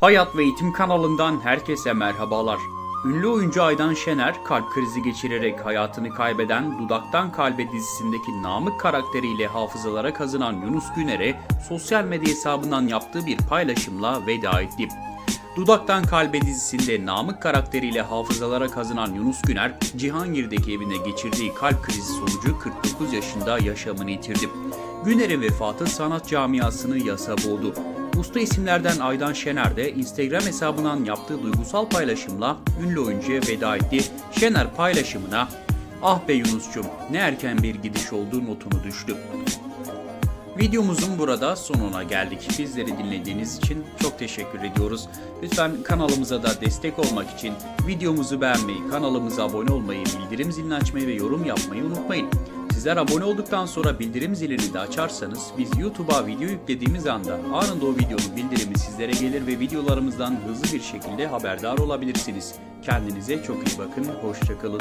Hayat ve Eğitim kanalından herkese merhabalar. Ünlü oyuncu Aydan Şener kalp krizi geçirerek hayatını kaybeden Dudaktan Kalbe dizisindeki Namık karakteriyle hafızalara kazınan Yunus Güner'e sosyal medya hesabından yaptığı bir paylaşımla veda etti. Dudaktan Kalbe dizisinde Namık karakteriyle hafızalara kazınan Yunus Güner, Cihangir'deki evine geçirdiği kalp krizi sonucu 49 yaşında yaşamını yitirdi. Güner'in vefatı sanat camiasını yasa boğdu. Usta isimlerden Aydan Şener de Instagram hesabından yaptığı duygusal paylaşımla ünlü oyuncuya veda etti. Şener paylaşımına "Ah be Yunus'cum ne erken bir gidiş oldu" notunu düştü. Videomuzun burada sonuna geldik. Bizleri dinlediğiniz için çok teşekkür ediyoruz. Lütfen kanalımıza da destek olmak için videomuzu beğenmeyi, kanalımıza abone olmayı, bildirim zilini açmayı ve yorum yapmayı unutmayın. Sizler abone olduktan sonra bildirim zilini de açarsanız biz YouTube'a video yüklediğimiz anda anında o videonun bildirimi sizlere gelir ve videolarımızdan hızlı bir şekilde haberdar olabilirsiniz. Kendinize çok iyi bakın, hoşçakalın.